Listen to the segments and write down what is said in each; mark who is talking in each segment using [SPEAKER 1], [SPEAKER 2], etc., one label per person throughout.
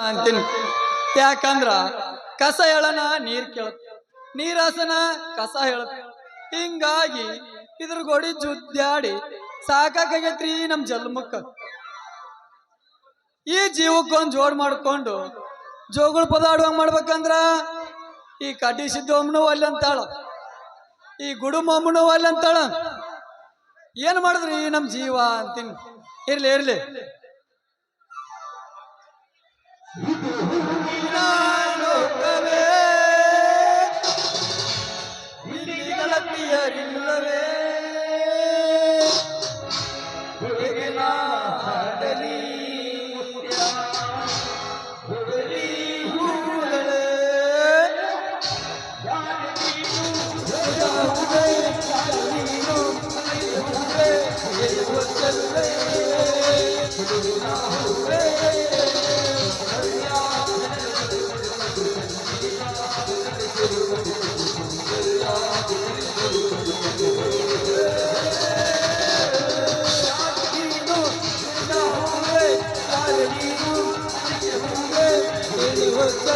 [SPEAKER 1] ಅಂತೀನಿ. ಯಾಕಂದ್ರ ಕಸ ಹೇಳನ ನೀರ್ ಕೇಳ ನೀರಾಸನ ಕಸ ಹೇಳ ಹಿಂಗಾಗಿ ಇದ್ರ ಗೋಡಿ ಜುದ್ದಾಡಿ ಸಾಕಾಗೈತ್ರಿ ನಮ್ ಜನ್ಮಕ್ಕ ಈ ಜೀವಕ್ಕೊಂದ್ ಜೋಡ್ ಮಾಡ್ಕೊಂಡು ಜೋಗುಳ ಪದ ಮಾಡ್ಬೇಕಂದ್ರ ಈ ಕಟಿ ಸಿದ್ದಮ್ಮನು ಅಲ್ಲಿ ಅಂತಾಳ. ಈ ಗುಡುಮಮ್ಮನೂ ಅಲ್ಲಿ ಅಂತಾಳ. ಏನ್ ಮಾಡಿದ್ರಿ ನಮ್ ಜೀವ ಅಂತೀನಿ. ಇರ್ಲಿ ಇರ್ಲಿ.
[SPEAKER 2] You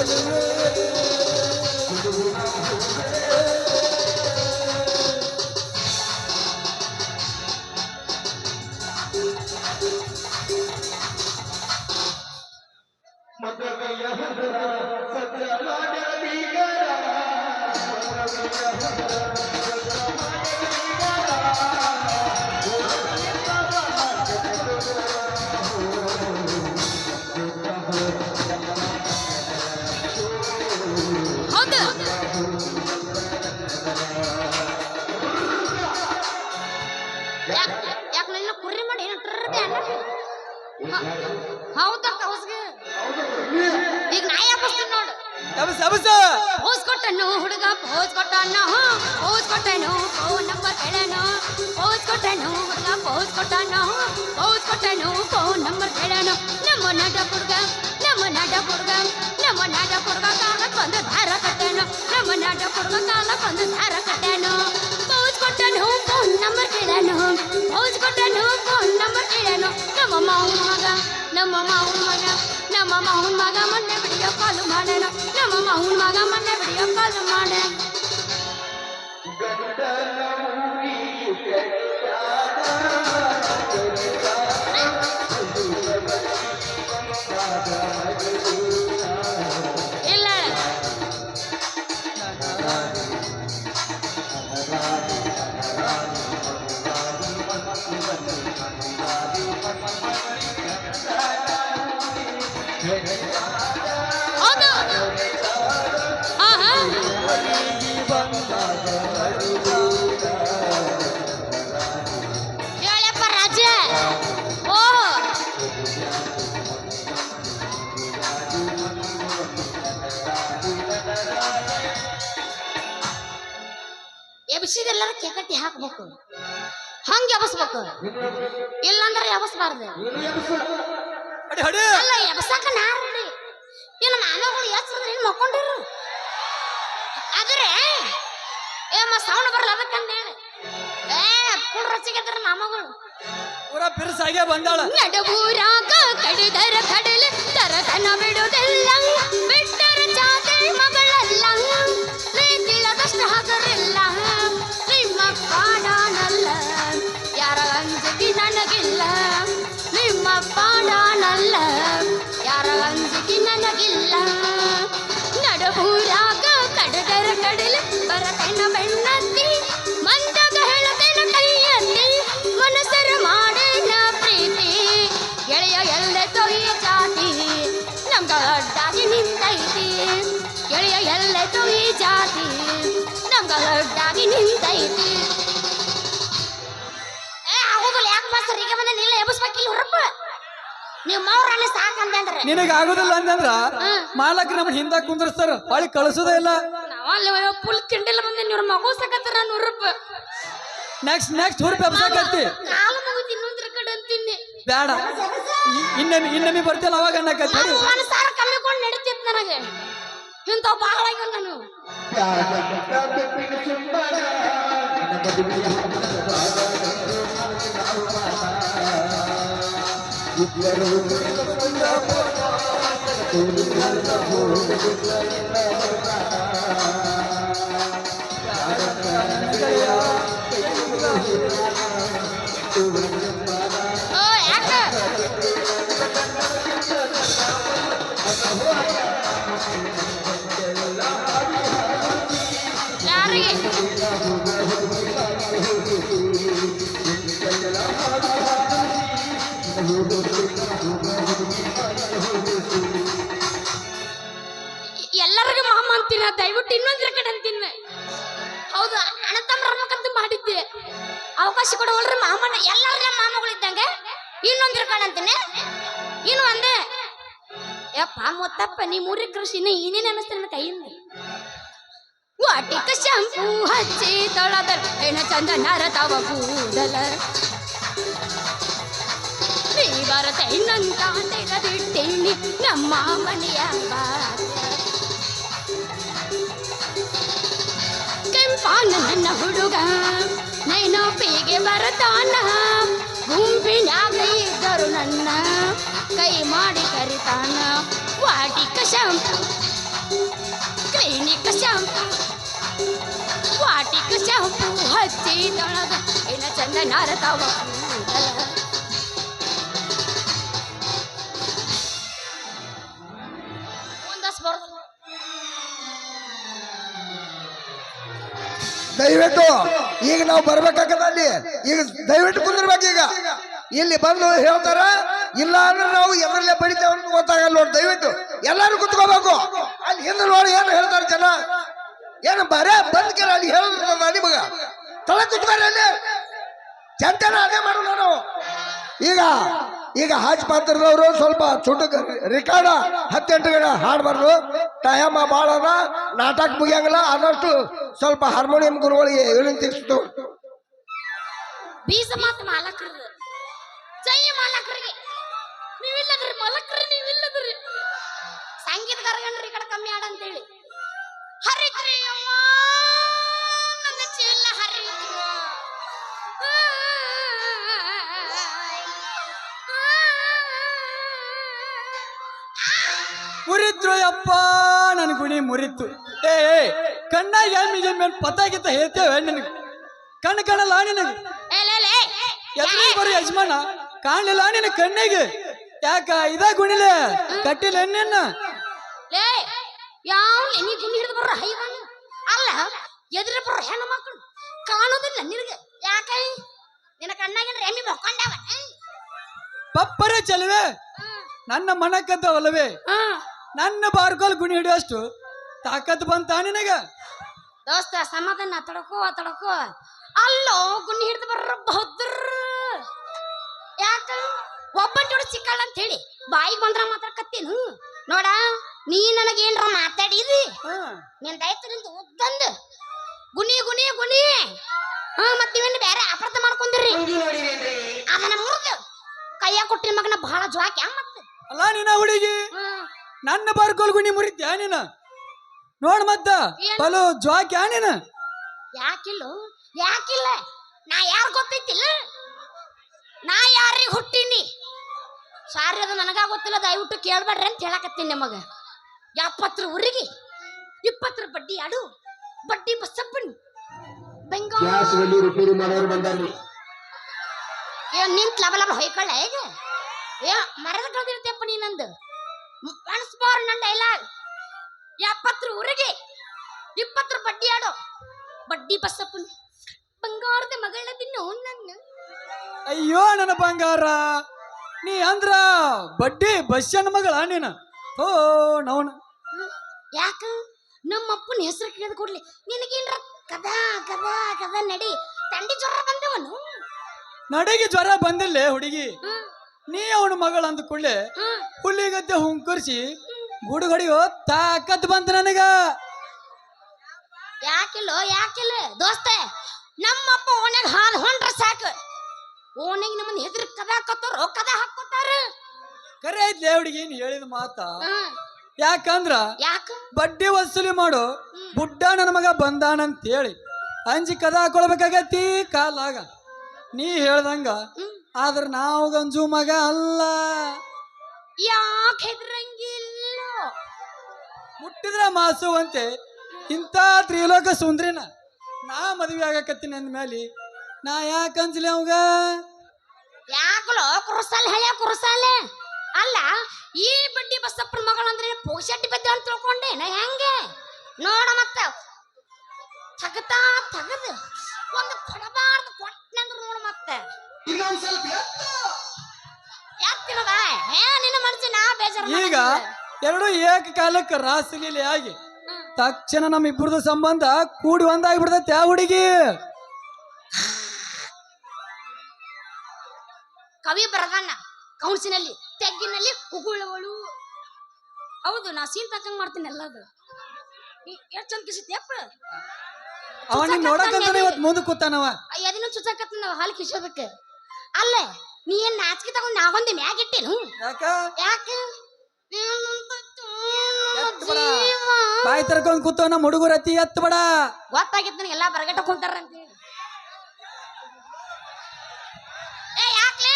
[SPEAKER 2] Hallelujah. ಫೋನ್ ನಂಬರ್ ಕೇಳನು ಪೋಸ್ ಕೊಟ್ಟನು ಹುಡುಗ ಪೋಸ್ ಕೊಟ್ಟನು ಪೋಸ್ ಕೊಟ್ಟನು, ಫೋನ್ ನಂಬರ್ ಕೇಳನು ನಮ್ಮ ನಾಡ ಹುಡುಗ, ನಮ್ಮ ನಾಡ ಹುಡುಗ, ನಮ್ಮ ನಾಡ ಹುಡುಗ ಕಾಲಕ್ಕೆ ಒಂದು ದಾರ ಕಟ್ಟನು. ನಮ್ಮ ನಾಡ ಹುಡುಗ ಕಾಲಕ್ಕೆ ಒಂದು ದಾರ ಕಟ್ಟನು. ಪೋಸ್ ಕೊಟ್ಟನು, ಫೋನ್ ನಂಬರ್ ಕೇಳನು ಪೋಸ್ ಕೊಟ್ಟನು, ಫೋನ್ ನಂಬರ್ ಕೇಳನು ನಮ್ಮ ಮಾವನ ಮಗ, ನಮ್ಮ ಮಾವನ ಮಗ, ನಮ್ಮ ಮಾವನ ಮಗ ಮೊನ್ನೆ ವಿಡಿಯೋ ಕಾಲ್ ಮಾಡೋಣ ನಮ್ಮ ಮಾವನ ಮಗ ಮೊನ್ನೆ ವಿಡಿಯೋ ಕಾಲ್ ಮಾಡ ಇಲ್ಲ ಎಬ್ಸಿದೆಲ್ಲರ ಕೆಕಟ್ಟಿ ಹಾಕ್ಬೇಕು. ಹಂಗ ಎಬಸ್ಬೇಕು. ಇಲ್ಲಾಂದ್ರೆ ಎಬಸ್ಬಾರ್ದು. ಅಲ್ಲ ಎಬಸಾಕ ನಾರ್ರಿ ಏನು ಮಾನವಗಳು ಎಚ್ಚರದ ಏನು ಮಕ್ಕೊಂಡಿರು? ಆದ್ರೆ ಏ ಮ ಸೌಂಡ್ ಬರಲ್ಲ ಅದಕ್ಕಂತ ಹೇಳಿ ಏ ಕುಡ್ ರಚಿಗೆದ್ರ ಮಾಮಗಳು
[SPEAKER 1] ಪೂರ ಬಿರ್ಸಾಗೆ ಬಂದಾಳ.
[SPEAKER 2] ನಡಬೂರಾಗ ಕಡಿದರ ಕಡಲೆ ತರತನ ಬಿಡುವುದಿಲ್ಲ. ಬಿಟ್ಟರ ಜಾತಿ ಮಗಳಲ್ಲ. ಪ್ರೀತಿಲದಷ್ಟು ಹಗರಿಲ್ಲ ಪಾಡಾನಲ್ಲ ಯಾರ ಅಂಜಿಕೆ ನನಗಿಲ್ಲ. ನಡುಬೂರಾಗ ಕಡದರ ಕಡಲು ಬರತನ ಬೆಣ್ಣತ್ತಿ ಮಂದಾಗ ಹೇಳತನ ಕೈಯಲ್ಲಿ, ಮನಸ್ಸರ ಮಾಡೇನ ಪ್ರೀತಿ. ಗೆಳೆಯ ಎಲ್ಲೆ ತೊಯ್ಯ ಜಾತಿ, ನಮ್ಗ ಅಡ್ಡಾಗಿ ನಿಂತೈತಿ. ಗೆಳೆಯ ಎಲ್ಲೆ ತೊಯ್ಯ ಜಾತಿ, ನಮ್ಗ ಅಡ್ಡಾಗಿ ನಿಂತೈತಿ. ಏ, ಆಗೋದಿಲ್ಲ. ಯಾಕೆ ಮಾಸ್ತರ್ ಈಗ ಬಂದ, ನಿಲ್ಲ, ಎಬ್ಬಿಸ್ಬೇಕಿಲ್ಲ ಹೊರಪ್ಪ ನೀವು ಮೌರನ್ನ ಸಾಕಂದೆ ಅಂದ್ರೆ
[SPEAKER 1] ನಿನಗ ಆಗುದಿಲ್ಲ ಅಂತಂದ್ರ. ಮಾಲಕ್ ಹಿಂದೆ ಹಿಂದ ಕುಂದ್ರಸ್ತಾರ ಹೊಳಿ ಕಳಿಸೋದೇ ಇಲ್ಲ.
[SPEAKER 2] ಫುಲ್ ತಿಂಡಿಲ್ಲ ಬಂದೆ ನೀವು ಮಗು ಸಕತ್ತಾರ ನೂರಪ್ಪ
[SPEAKER 1] ನೆಕ್ಸ್ಟ್ ನೆಕ್ಸ್ಟ್ ಹುರುಪ್ ಎಬ್ಸಾಕತ್ತಿ
[SPEAKER 2] ಕಾಲು ಮುಗಿದು ಇನ್ನೊಂದ್ರ ಕಡೆ ಅಂತೀನಿ.
[SPEAKER 1] ಬೇಡ ಇನ್ನೊಮ್ಮೆ ಇನ್ನೊಮ್ಮೆ ಬರ್ತಿಲ್ಲ ಅವಾಗ ಅನ್ನಕತ್ತಿ.
[SPEAKER 2] ನಾನು ಸಾರ ಕಮ್ಮಿ ಕೊಂಡು ನಡೀತಿತ್ತು ನನಗೆ. ಇಂಥವು ಬಹಳ ಆಗ್ಯಾವ ನಾನು.
[SPEAKER 3] ಇಬ್ಬರು
[SPEAKER 2] ಓ ದಯವಿಟ್ಟು ಇನ್ನೊಂದ್ರ ಕಡೆ ಅಂತೀನಿ ಹೌದು, ಅಣ್ಣ ತಮ್ಮರಮ್ಮಕ್ಕಂತ ಮಾಡಿದ್ದೆ. ಅವಕಾಶ ಕೊಡವಲ್ರಿ ಮಾಮನ ಮಾಮಗಳು ಮಾಮಗಳಿದ್ದಂಗೆ ಇನ್ನೊಂದ್ರ ಕಡೆ ಅಂತೀನಿ ಇನ್ನು ಒಂದೇ ಯಪ್ಪ, ಮುತ್ತಪ್ಪ ನೀ ಮೂರಿ ಕೃಷಿನ ಏನೇನು ಅನಿಸ್ತಾನೆ ನನ್ನ ಕೈಯಿಂದ? ವಾಟಿಕ ಶಾಂಪೂ ಹಚ್ಚಿ ತೊಳದ ಹೆಣ ಚಂದ ನರತವ ಕೂದಲ. ನೀ ಬರತೈ ಇನ್ನಂತ ತೆಗೆದಿಟ್ಟೇನಿ ನಮ್ಮ ಮನೆಯ ಬಾಗ್ಲ. ಕೆಂಪಾನ ನನ್ನ ಹುಡುಗ ನೆನಪಿಗೆ ಬರತಾನ ಗುಂಪಿನಾಗ ಇದ್ದರು ನನ್ನ ಕೈ ಮಾಡಿ ಕರಿತಾನ Vatika shampoo clinic shampoo Vatika shampoo ಹಚ್ಚಿದೊಳಗ ಏನ ಚಂದ ನಾರತಾವ
[SPEAKER 3] ದಯವಿಟ್ಟು ಈಗ ನಾವು ಬರ್ಬೇಕಾಗದ ಅಲ್ಲಿ ಈಗ ದಯವಿಟ್ಟು ಕುಂದಿರ್ಬೇಕು ಈಗ. ಇಲ್ಲಿ ಬಂದು ಹೇಳ್ತಾರ, ಇಲ್ಲ ಅಂದ್ರೆ ನಾವು ಎದರಲ್ಲೇ ಬಡಿತೇವೆ ಗೊತ್ತಾಗಲ್ಲ ನೋಡಿ, ದಯವಿಟ್ಟು ಎಲ್ಲರೂ ಕುತ್ಕೋಬೇಕು. ಅಲ್ಲಿ ಹಿಂದೆ ನೋಡಿ ಏನು ಹೇಳ್ತಾರೆ ಜನ? ಏನು ಬರೇ ಬಂದ್ ಕೇಳ ಅಲ್ಲಿ ಹೇಳ ನಿಮಗ. ತಳ ಕುತ್ಕೋರಿ ಅಲ್ಲಿ. ಜನತೆನ ಅದೇ ಮಾಡೋಣ ನಾವು. ಈಗ ಈಗ ಹಾಜ್ ಪಾತ್ರದವರು ಸ್ವಲ್ಪ ಚುಟುಕ ರಿಕಾರ್ಡ ಹತ್ತೆಂಟು ಗಂಟೆ ಹಾಡ್ಬಾರ್ದು. ಟೈಮ ಭಾಳ ಅದ. ನಾಟಕ ಮುಗಿಯಂಗಿಲ್ಲ. ಆದಷ್ಟು ಸ್ವಲ್ಪ ಹಾರ್ಮೋನಿಯಂ ಗುರುಗಳಿಗೆ ವಿನಂತಿಸ್ತು
[SPEAKER 2] ಬೀಜ ಮಾತು ಕಮ್ಮಿ ಆಡ ಹರಿದ್ರು
[SPEAKER 1] ಮುರಿತ್ರು ಯಪ್ಪ ನನ್ನ ಗುಣಿ ಮುರಿತು. ಏ ಕಣ್ಣಾಗ ಎಮ್ಮಿ ಎಮ್ಮೆ ಪತ್ತಾಗಿತ್ತ ಹೇಳ್ತೇವೆ ನಿನಗೆ ಕಣ್ಣು ಕಾಣಲ್ಲ ನಿನಗೆ. ಎದುರು ಬರೋ ಯಜಮಾನ ಕಾಣಲಿಲ್ಲ ನಿನ್ನ ಕಣ್ಣಿಗೆ? ಯಾಕ ಇದ ಗುಣಿಲೆ? ಕಟ್ಟಿಲ್ಲ ನಿನ್ನ
[SPEAKER 2] ಯಾವ ನೀ ಗುಂಡಿ ಹಿಡಿದು ಬರೋ ಹೈವಾನ ಅಲ್ಲ ಎದುರು ಬರೋ ಹೆಣ್ಣು ಮಕ್ಕಳು ಕಾಣೋದಿಲ್ಲ ನಿನಗೆ? ಯಾಕ? ನಿನ್ನ ಕಣ್ಣಾಗಿನ ಎಮ್ಮಿ ಮೊಕ್ಕೊಂಡವ
[SPEAKER 1] ಪಪ್ಪರೇ ಚಲುವೆ. ನನ್ನ ಮನಕ್ಕದ್ದವಲ್ಲವೇ ನನ್ನ ಬಾರ್ಕೋಲ್ ಗುಣಿ ಹಿಡಿಯೋಷ್ಟು ತಾಕತ್ ಬಂತ ನಿನಗ?
[SPEAKER 2] ದೋಸ್ತ ಸಮಾಧಾನ ತಡಕೋ ತಡಕೋ. ಅಲ್ಲೋ ಗುಣಿ ಹಿಡಿದು ಬರ್ರ ಭದ್ರ. ಯಾಕ? ಒಬ್ಬಟ್ಟು ಸಿಕ್ಕಲ್ಲ ಅಂತ ಹೇಳಿ ಬಾಯಿಗೆ ಬಂದ್ರ ಮಾತ್ರ ಮಾತಾಡ್ಕತ್ತೀನು. ನೋಡ ನೀ ನನಗೇನ್ರ ಮಾತಾಡಿದಿ?
[SPEAKER 1] ಹಾ.
[SPEAKER 2] ನಿನ್ ದಯತು ನಿಂದು ಉದ್ದಂದು. ಗುನಿ ಗುನಿ ಗುನಿ ಹಾ ಮತ್ ನೀವೇನು ಬೇರೆ ಅಪರಾಧ ಮಾಡ್ಕೊಂಡಿರಿ? ಅದನ್ನ ಮುರಿದು. ಕೈಯ ಕೊಟ್ಟಿನ ಮಗನ ಬಹಳ ಜ್ವಾಕ್ಯ ಮತ್ತೆ?
[SPEAKER 1] ಅಲ್ಲ ನಿನ್ನ ಹುಡುಗಿ. ನನ್ನ ಬಾರ್ಕೋಲ್ ಗುಣಿ ಮುರಿತ್ಯಾ ನೀನ ನೋಡ್ ಮತ್ತ
[SPEAKER 2] ಏನು?
[SPEAKER 1] ಬಲು ಜ್ವಾಕ್ಯಾ ನೀನ
[SPEAKER 2] ಯಾಕಿಲ್ಲ? ಯಾಕಿಲ್ಲ? ನಾ ಯಾರು ಗೊತ್ತೈತಿಲ್ಲ? ನಾ ಯಾರಿಗೆ ಹುಟ್ಟಿನಿ? ಸಾರಿ ಅದು ನನಗ ಗೊತ್ತಿಲ್ಲ ದಯವಿಟ್ಟು ಕೇಳ್ಬೇಡ್ರಿ ಅಂತ ಹೇಳಕತ್ತೀನಿ ನಿಮಗ. ಎಪ್ಪತ್ತರ ಊರಿಗೆ ಇಪ್ಪತ್ತರ ಬಡ್ಡಿ ಆಡು ಬಡ್ಡಿ ಬಸ್ಸಪ್ಪನ್ ಬೆಂಗಾಲ್
[SPEAKER 4] ಗ್ಯಾಸ್ ಒಲಿ ರಿಪೇರಿ ಮಾಡೋರು ಬಂದಾರ್ರಿ
[SPEAKER 2] ಏ ನಿಂತ್ ಲಬ ಲಬ ಹೊಯ್ಕೊಳ್ಳ ಈಗ? ಏ ಮರದ ಕಳ್ದಿರ್ತೇಪ್ಪ ನೀನಂದು ಅನ್ಸ್ಬಾರ್ ನನ್ನ ಡೈಲಾಗ್ ಎಪ್ಪತ್ತರ ಊರಿಗೆ. ಇಪ್ಪತ್ತರ ಬಡ್ಡಿ ಆಡೋ. ಬಡ್ಡಿ ಬಸಪ್ಪನ ಬಂಗಾರದ ಮಗಳ ದಿನ ನನ್ನ.
[SPEAKER 1] ಅಯ್ಯೋ ನನ್ನ ಬಂಗಾರ. ನೀ ಅಂದ್ರ ಬಡ್ಡಿ ಬಸ್ಸನ್ ಮಗಳ ನೀನ. ಓ ನವನ.
[SPEAKER 2] ಯಾಕ? ನಮ್ಮಪ್ಪನ ಹೆಸರು ಕೇಳಿದ ಕೂಡ್ಲಿ. ನಿನಗೇನ್ರ ಕದಾ ಕದಾ ಕದ ನಡಿ. ತಂಡಿ ಜ್ವರ ಬಂದವನು?
[SPEAKER 1] ನಡಿಗೆ ಜ್ವರ ಬಂದಿಲ್ಲ ಹುಡುಗಿ. ನೀ ಅವನ ಮಗಳ ಅಂದ ಕೂಡಲೇ ಹುಲ್ಲಿಗದ್ದೆ ಹುಂಕರ್ಸಿ ಗುಡುಗಡಿಯೋ ತಾಕತ್ ಬಂತ ನನಗ.
[SPEAKER 2] ಯಾಕಿಲ್ಲೋ ಯಾಕಿಲ್ಲ? ದೋಸ್ತೆ ನಮ್ಮಪ್ಪ ಓಣ್ಯಾಗ ಹಾಲು ಹೊಂಡ್ರ ಸಾಕು. ಓನಿಗೆ ನಮ್ಮನ್ನ ಹೆದ್ರ ಕದ ಹಾಕೋತಾರ ಕದ ಹಾಕೋತಾರ
[SPEAKER 1] ಕರೆ ಐತ್ಲೆ ಹುಡುಗಿ ನೀ ಹೇಳಿದ ಮಾತ. ಯಾಕಂದ್ರ
[SPEAKER 2] ಯಾಕ?
[SPEAKER 1] ಬಡ್ಡಿ ವಸೂಲಿ ಮಾಡು ಬುಡ್ಡ ನನ್ನ ಮಗ ಬಂದಾನಂತ ಹೇಳಿ ಅಂಜಿ ಕದ ಹಾಕೊಳ್ಬೇಕಾಗತಿ ಕಾಲಾಗ. ನೀ ಹೇಳ್ದಂಗ ಆದ್ರ ನಾವು ಗಂಜು ಮಗ ಅಲ್ಲ.
[SPEAKER 2] ಯಾಕೆ ಹೆದ್ರಂಗಿಲ್ಲ?
[SPEAKER 1] ಮುಟ್ಟಿದ್ರ ಮಾಸು ಅಂತೆ ಇಂಥ ತ್ರಿಲೋಕ ಸುಂದ್ರಿನ ನಾ ಮದುವೆ ಆಗಕತ್ತೀನಿ ಅಂದ್ಮೇಲೆ ನಾ ಯಾಕೆ ಅಂಜಲಿ ಅವಾಗ?
[SPEAKER 2] ಯಾಕಲೋ ಕುರುಸಾಲೆ ಹಳೆ ಕುರುಸಾಲೆ? ಅಲ್ಲ ಈ ಬಡ್ಡಿ ಬಸಪ್ಪನ ಮಗಳಂದ್ರೆ ಪೋಷಟ್ಟಿ ಬದ್ದೆ ಅಂತ ತಿಳ್ಕೊಂಡೆ ನಾ ಹೆಂಗೆ? ನೋಡ ಮತ್ತ. ತಗತಾ ತಗದು ಒಂದು ಕೊಡಬಾರ್ದು ಕೊಟ್ಟನಂದ್ರ ನೋಡು ಮತ್ತೆ. ಯಾಕಿನದ ಹೇ ನಿನ್ನ ಮನಸ್ಸಿ ನಾ ಬೇಜಾರು
[SPEAKER 1] ಈಗ ಎರಡು ಏಕಕಾಲಕ್ಕ ರಾಸಲೀಲೆ ಆಗಿ ತಕ್ಷಣ ನಮ್ಮ ಇಬ್ಬರದ ಸಂಬಂಧ ಕೂಡಿ ಒಂದಾಗ್ಬಿಡ್ತೈತೆ ಆ ಹುಡುಗಿ.
[SPEAKER 2] ಕವಿ ಬರಗಣ್ಣ ಕೌನ್ಸಿನಲ್ಲಿ ತೆಗ್ಗಿನಲ್ಲಿ ಉಗುಳುವಳು ಹೌದು ನಾ ಸೀನ್ ತಕ್ಕಂಗ್ ಮಾಡ್ತೀನಿ ಎಲ್ಲದು. ಎಷ್ಟು ಚಂದ ಕಿಸಿದ್ಯಪ್ಪ
[SPEAKER 1] ಅವನಿಗೆ ನೋಡಕ್ಕಂತಾನೆ ಇವತ್ತು ಮುಂದೆ ಕೂತಾನವ.
[SPEAKER 2] ಎದಿನ ಚುಚ್ಚಕತ್ತ ನಾವು ಹಾಲು ಕಿಸೋದಕ್ಕೆ ಅಲ್ಲ ನೀ ಏನ್ ನಾಚಿಕೆ ತಗೊಂಡ್ ನಾಗೊಂದು ಮ್ಯಾಗ ಇಟ್ಟೇನು?
[SPEAKER 1] ಯಾಕ?
[SPEAKER 2] ಯಾಕೆ.
[SPEAKER 1] ಬಾಯಿ ತರ್ಕೊಂಡ್ ಕೂತವ ನಮ್ಮ ಹುಡುಗರ ಅತಿ ಎತ್ತ ಬಡ
[SPEAKER 2] ಗೊತ್ತಾಗಿತ್ತು ನನಗೆ ಎಲ್ಲಾ ಬರಗಟ್ಟ ಕುಂತಾರ ಅಂತ ಹೇಳಿ. ಏ ಯಾಕ್ಲೆ?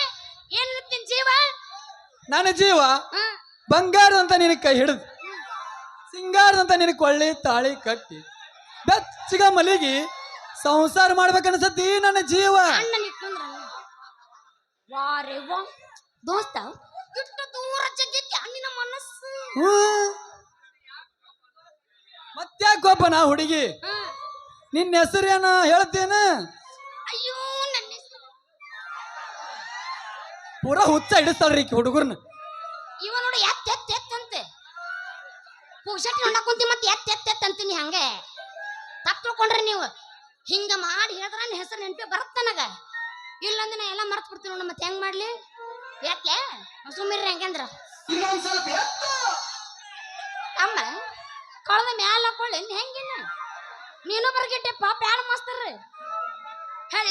[SPEAKER 2] ಏನ್ ನಿನ್ ಜೀವ?
[SPEAKER 1] ನನ್ನ ಜೀವ?
[SPEAKER 2] ಹ?
[SPEAKER 1] ಬಂಗಾರದಂತ ನಿನ್ನ ಕೈ ಹಿಡಿದು ಸಿಂಗಾರದಂತ ನಿನ್ನ ಕೊಳ್ಳಿ ತಾಳಿ ಕಟ್ಟಿ ಬೆಚ್ಚಗ ಮಲಗಿ ಸಂಸಾರ ಮಾಡ್ಬೇಕನ್ಸತ್ತಿ ನನ್ನ ಜೀವ.
[SPEAKER 2] ಅಣ್ಣ ವಾರೆ ವಾ ದೋಸ್ತ ಇಷ್ಟು ದೂರ ಜಗ್ಗೈತಿ ಹಣ್ಣಿನ ಮನಸ್ಸು.
[SPEAKER 1] ಹ್ಮ್. ಮತ್ತ್ಯಾಕೊಬ್ಬ ನಾ ಹುಡುಗಿ. ನಿನ್ನ ಹೆಸರೇನ ಹೇಳ್ತೇನ.
[SPEAKER 2] ಅಯ್ಯೋ ನನ್ನ ಹೆಸರು.
[SPEAKER 1] ಪೂರಾ ಹುಚ್ಚ ಹಿಡಿಸ್ತಾಳ್ರಿ ಈಕಿ ಹುಡುಗರ್ನ.
[SPEAKER 2] ಇವ ನೋಡಿ ಎತ್ ಎತ್ ಎತ್ ಅಂತೆ. ಪುಗ್ಸಟ್ಟಿ ನೋಡಕ್ ಕುಂತಿ ಮತ್ತೆ ಎತ್ ಎತ್ ಎತ್ ಅಂತೀನಿ ಹಂಗೆ. ತಪ್ಪು ತಿಳ್ಕೊಂಡ್ರಿ ನೀವು. ಹಿಂಗ ಮಾಡಿ ಹೇಳಿದ್ರ ನನ್ನ ಹೆಸರು ನೆನಪಿ ಬರುತ್ತೆ ನನಗ. ಇಲ್ಲಂದ್ರೆ ನಾ ಎಲ್ಲ ಮರ್ತು ಬಿಡ್ತೀನಿ ನೋಡಿ ಮತ್ತೆ ಹೆಂಗ್ ಮಾಡ್ಲಿ? ಯಾಕೆ? ಸುಮ್ಮಿರ್ರಿ ಹೆಂಗಂದ್ರ ಅಮ್ಮ ಕಳೆದ ಮ್ಯಾಲ ಹಾಕೊಳ್ಳಿ ಹೆಂಗಿನ ನೀನು ಬರ್ಗಿಟ್ಟೆ ಪಾಪ ಯಾರು ಮಾಸ್ತರ್. ಹೇಳ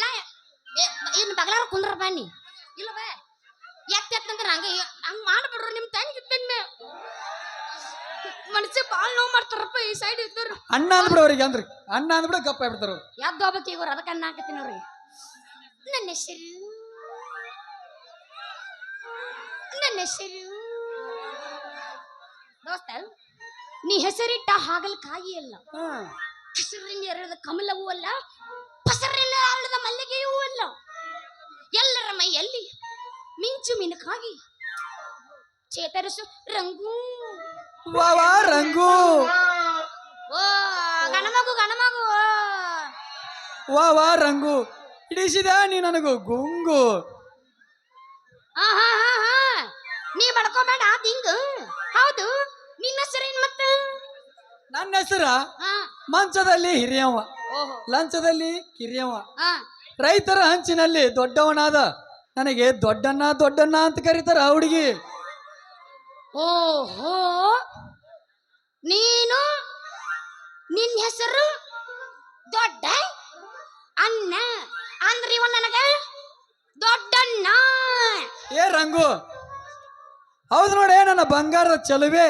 [SPEAKER 2] ಇನ್ನು ಬಗಲಾರ ಕುಂದ್ರ ಬನ್ನಿ ಇಲ್ಲ ಬೇ ಎತ್ತ ಎತ್ತಂದ್ರೆ ಹಂಗೆ ಹಂಗೆ ಮಾಡ್ಬಿಡ್ರು ನಿಮ್ ತಂಗಿ ಬೆನ್ನೆ ಮನಸ್ಸಿ ಬಾಳ್ ನೋವು ಮಾಡ್ತಾರಪ್ಪ ಈ ಸೈಡ್ ಇದ್ದರು.
[SPEAKER 1] ಅಣ್ಣ ಅಂದ್ಬಿಡು ಅವ್ರಿಗೆ ಅಂದ್ರಿ. ಅಣ್ಣ ಅಂದ್ಬಿಡು ಗಪ್ಪ ಆಗ್ಬಿಡ್ತಾರ
[SPEAKER 2] ಎದ್ದು ಹೋಗ್ಬೇಕು ಈಗ ಅದಕ್ಕೆ ಅನ್ನ ಹಾಕತ್ತೀನಿ ನೋಡ್ರಿ ನನ್ನ ಹೆಸರು? ನನ್ನ ಹೆಸರು? ದೋಸ್ತ ನೀ ಹೆಸರಿಟ್ಟ ಹಾಗಲಕಾಯಿ ಅಲ್ಲ. ಎರಡ ಎರಡದ ಕಮಲವೂ ಅಲ್ಲ ಪಸರಿನ ಅರಳದ ಮಲ್ಲಿಗೆಯೂ ಅಲ್ಲ. ಎಲ್ಲರ ಮೈಯಲ್ಲಿ ಮಿಂಚು ಮಿನುಕಾಗಿ ಚೇತರಿಸು ರಂಗು.
[SPEAKER 1] ವಾ ವಾ ರಂಗು.
[SPEAKER 2] ಓ ಗಣಮಗು ಗಣಮಗು
[SPEAKER 1] ವಾ ವಾ ರಂಗು. ಹಿಡಿಸಿದ ನೀ ನನಗೂ ಗುಂಗು.
[SPEAKER 2] ನೀ ಬಡ್ಕೋಬೇಡ ದಿಂಗ್. ಹೌದು ನಿನ್ನ ಹೆಸರೇನ್ ಮತ್ತ?
[SPEAKER 1] ನನ್ನ ಹೆಸರ ಮಂಚದಲ್ಲಿ ಹಿರಿಯವ.
[SPEAKER 2] ಓಹೋ.
[SPEAKER 1] ಲಂಚದಲ್ಲಿ ಕಿರಿಯವ. ರೈತರ ಹಂಚಿನಲ್ಲಿ ದೊಡ್ಡವನಾದ ನನಗೆ ದೊಡ್ಡಣ್ಣ ದೊಡ್ಡಣ್ಣ ಅಂತ ಕರೀತಾರ ಹುಡುಗಿ.
[SPEAKER 2] ಓಹೋ. ನೀನು ನಿನ್ನ ಹೆಸರು ದೊಡ್ಡ ಅಣ್ಣ. ಅಂದ್ರೆ ಇವ ನನಗ ದೊಡ್ಡಣ್ಣ.
[SPEAKER 1] ಏ ರಂಗು ಹೌದು ನೋಡಿ ನನ್ನ ಬಂಗಾರದ ಚಲುವೆ.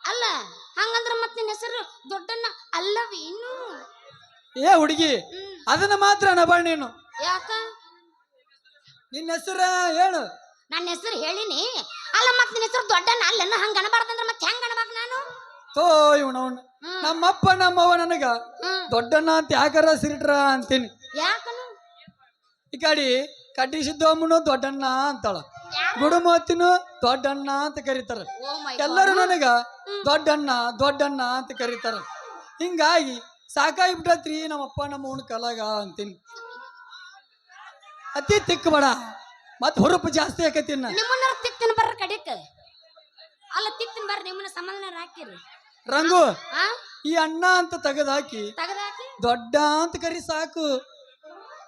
[SPEAKER 2] ಅಲ್ಲ ಹಂಗಂದ್ರ ಮತ್ತೆ ನಿನ್ನ ಹೆಸರು ದೊಡ್ಡಣ್ಣ ಅಲ್ಲವೇನು
[SPEAKER 1] ಏ ಹುಡುಗಿ ಅದನ್ನ ಮಾತ್ರ ನಬಾಳ್ ನೀನು.
[SPEAKER 2] ಯಾಕ?
[SPEAKER 1] ನಿನ್ನ ಹೆಸರ ಹೇಳು
[SPEAKER 2] ನನ್ನ ಹೆಸರು ಹೇಳಿನಿ. ಅಲ್ಲ ಮತ್ತೆ ನಿನ್ನ ಹೆಸರು ದೊಡ್ಡಣ್ಣ ಅಲ್ಲ ಹಂಗ ಅನ್ಬಾರ್ದಂದ್ರ ಮತ್ತೆ ಹೆಂಗ
[SPEAKER 1] ತೋ ಇವನವನು. ನಮ್ಮಪ್ಪ ನಮ್ಮವ್ವ ನನಗ ದೊಡ್ಡಣ್ಣ ಅಂತ ಯಾಕಾರ ಸಿರಿಟ್ರ ಅಂತೀನಿ.
[SPEAKER 2] ಯಾಕನು?
[SPEAKER 1] ಈ ಕಡೆ ಕಡ್ಡಿ ಸಿದ್ದಮ್ಮನು ದೊಡ್ಡಣ್ಣ ಅಂತಾಳ. ಗುಡುಮೋತಿನು ದೊಡ್ಡಣ್ಣ ಅಂತ ಕರೀತಾರ. ಎಲ್ಲರೂ ನನಗ ದೊಡ್ಡಣ್ಣ ದೊಡ್ಡಣ್ಣ ಅಂತ ಕರೀತಾರ. ಹಿಂಗಾಗಿ ಸಾಕಾಗಿಬಿಟ್ಟತ್ರಿ ನಮ್ಮಪ್ಪ ನಮ್ಮವನ ಕಲಾಗ ಅಂತೀನಿ. ಅತಿ ತಿಕ್ಕಬೇಡ ಮತ್ ಹುರುಪು ಜಾಸ್ತಿ ಆಕತಿನ
[SPEAKER 2] ನಿಮ್ಮನ್ನ ತಿಕ್ತಿನ ಬರ್ರ ಕಡಿಕ. ಅಲ್ಲ ತಿಕ್ತಿನ ಬರ್ರಿ ನಿಮ್ಮನ್ನ ಸಂಬಂಧನ ಹಾಕಿರಿ.
[SPEAKER 1] ರಂಗು
[SPEAKER 2] ಆ?
[SPEAKER 1] ಈ ಅಣ್ಣ ಅಂತ ತೆಗೆದಾಕಿ
[SPEAKER 2] ತೆಗದಾಕಿ?
[SPEAKER 1] ದೊಡ್ಡ ಅಂತ ಕರಿ ಸಾಕು.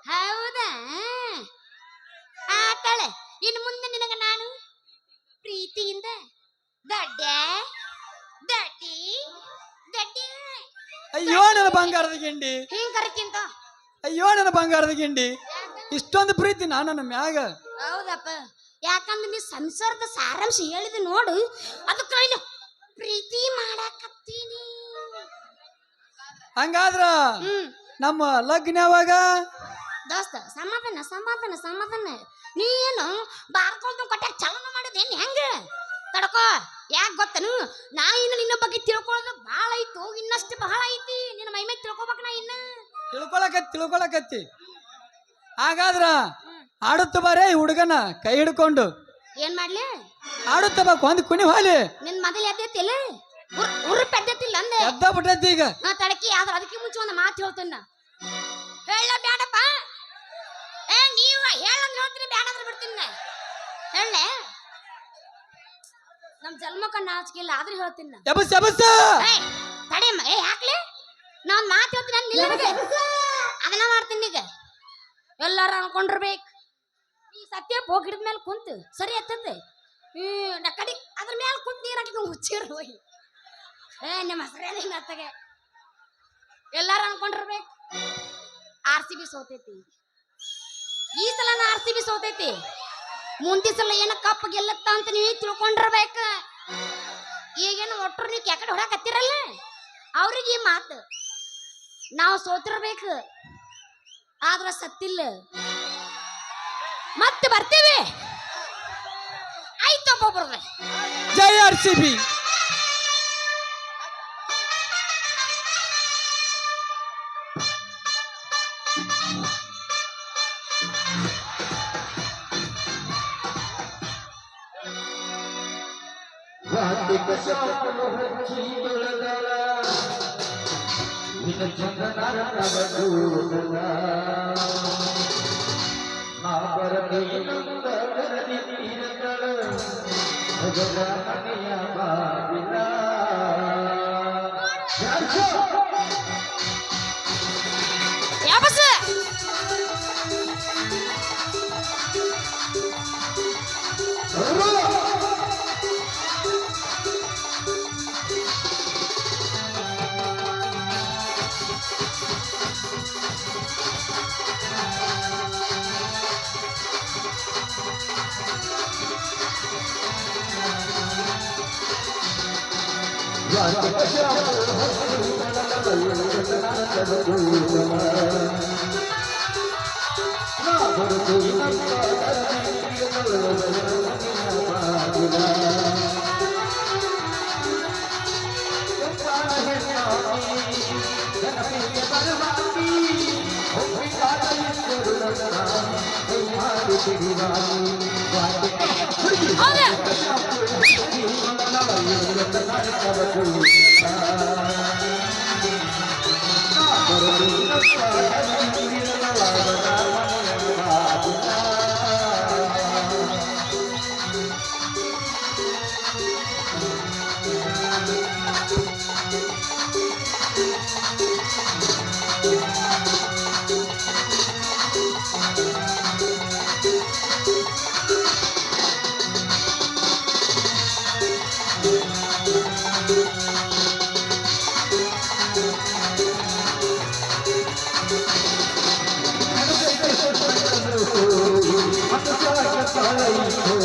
[SPEAKER 2] ಹೌದಾ? ಆತಳೆ ಇನ್ನು ಮುಂದೆ ನಿನಗೆ ನಾನು ಪ್ರೀತಿಯಿಂದ ದಡ್ಡ ದಡ್ಡಿ ದಡ್ಡಿ.
[SPEAKER 1] ಅಯ್ಯೋ ನನ್ನ ಬಂಗಾರದ ಗಿಂಡಿ.
[SPEAKER 2] ಹಿಂಗ್ ಕರಿತಿಂತ
[SPEAKER 1] ಅಯ್ಯೋ ನನ್ನ ಬಂಗಾರದ ಗಿಂಡಿ. ಇಷ್ಟೊಂದು ಪ್ರೀತಿ ನಾನು ನನ್ನ ಮ್ಯಾಗ.
[SPEAKER 2] ಹೌದಪ್ಪ. ಯಾಕಂದ್ರೆ ನೀ ಸಂಸಾರದ ಸಾರಾಂಶ ಹೇಳಿದ ನೋಡು. ಅದಕ್ಕೆ ಪ್ರೀತಿ ಮಾಡಕತ್ತೀನಿ.
[SPEAKER 1] ಹಂಗಾದ್ರ ನಮ್ಮ ಲಗ್ನ ಯಾವಾಗ?
[SPEAKER 2] ದೋಸ್ತ ಸಮಾಧಾನ ಸಮಾಧಾನ ಸಮಾಧಾನ. ನೀ ಏನು ಬಾರ್ಕೊಳ್ದು ಕೊಟ್ಟ ಚಲನ ಮಾಡೋದೇನ್ ಹೆಂಗ? ತಡಕೋ ಯಾಕೆ ಗೊತ್ತನು? ನಾ ಇನ್ನು ನಿನ್ನ ಬಗ್ಗೆ ತಿಳ್ಕೊಳ್ಳೋದು ಬಹಳ ಐತು ಇನ್ನಷ್ಟು ಬಹಳ ಐತಿ. ನಿನ್ನ ಮೈ ಮೇಲೆ ತಿಳ್ಕೊಬೇಕ ನಾ ಇನ್ನ.
[SPEAKER 1] ತಿಳ್ಕೊಳಕತ್ತಿ ತಿಳ್ಕೊಳಕತ್ತಿ. ಹಾಗಾದ್ರ ಆಡುತ್ತ ಬಾರೇ ಹುಡುಗನ ಕೈ ಹಿಡ್ಕೊಂಡು.
[SPEAKER 2] ಏನ್ ಮಾಡ್ಲಿ?
[SPEAKER 1] ಆಡುತ್ತ ಬಾ ಒಂದ್ ಕುಣಿ ಹಾಲಿ
[SPEAKER 2] ನಿನ್ ಮೊದಲು ಎದ್ದೈತಿಲ್ಲ ಉರ್ ಉರುಪ್ ಎದ್ದೈತಿಲ್ಲ ಅಂದೆ.
[SPEAKER 1] ಎದ್ದ ಬಿಟ್ಟೈತಿ ಈಗ.
[SPEAKER 2] ನಾ ತಡಕಿ ಆದ್ರ ಅದಕ್ಕೆ ಮುಂಚೆ ಒಂದು ಮಾತು ಹೇಳ್ತೀನಿ ಹೇಳ ಬೇಡಪ್ಪ ಏ ನೀವು ಹೇಳಂದ್ರೆ ಹೇಳ್ತೀನಿ ಬ್ಯಾಡಂದ್ರೆ ಬಿಡ್ತೀನಿ. ಹೇಳೆ. ನಮ್ ಜನ್ಮಕ್ಕ ನಾಚಿಕಿಲ್ಲ ಆದ್ರೆ ಹೇಳ್ತೀನಿ.
[SPEAKER 1] ಎಬಸ್ ಎಬಸ್.
[SPEAKER 2] ಏಯ್, ತಡಿ ಅಮ್ಮ, ಏ ಯಾಕ್ಲೆ? ನಾನು ಮಾತು ಹೇಳ್ತೀನಿ ನಾನು ನಿಲ್ಲರಿಗೆ ಅದನ್ನ ಮಾಡ್ತೀನಿ ಈಗ. ಎಲ್ಲಾರು ಅನ್ಕೊಂಡಿರ್ಬೇಕು ಸತ್ಯ ಹೋಗಿ ಗಿಡದ ಮೇಲೆ ಕುಂತು ಸರಿ ಎತ್ತತ್ತೆ ಹ್ಮ್, ನಾ ಅದ್ರ ಮೇಲೆ ಕುಂತು ನೀರ್ ಹಾಕಿ ಮುಚ್ಚಿರು ಹೋಗಿ. ಏ, ನಿಮ್ಮ ಹೆಸರೇನಿಲ್ಲ ಅತ್ತಗೆ ಎಲ್ಲಾರು ಅನ್ಕೊಂಡಿರ್ಬೇಕು ಆರ್ ಸಿ ಬಿ ಸೋತೈತಿ. ಈ ಸಲ ಆರ್ ಸಿ ಬಿ ಸೋತೈತಿ. ಮುಂದಿನ ಸಲ ಏನ ಕಪ್ ಗೆಲ್ಲತ್ತ ಅಂತ ನೀವು ತಿಳ್ಕೊಂಡಿರ್ಬೇಕ ಈಗೇನು ಒಟ್ಟರು ನೀವು ಕೆಕಡೆ ಹೊಡಕತ್ತಿರಲ್ಲ ಅವ್ರಿಗೆ ಈ ಮಾತು. ನಾವು ಸೋತಿರ್ಬೇಕು. ಆದ್ರೆ ಸತ್ತಿಲ್ಲ. ಮತ್ತೆ ಬರ್ತೇವೆ? ಆಯ್ತಪ್ಪ ಒಬ್ಬರದ
[SPEAKER 1] ಜೈ ಆರ್ ಸಿ ಬಿ.
[SPEAKER 4] ವಾರ್ತಿಕ ಶಾಲು ಹಚ್ಚಿ ಬೆಳೆದಳ ನಿನ್ನ ಚಂದನ ನವದೂತನ ನಾ ಮನೆಯ ಬಾಗಿಲ ಹಚ್ಚಿ ಬೆಳೆದಳ
[SPEAKER 5] Спасибо. I'm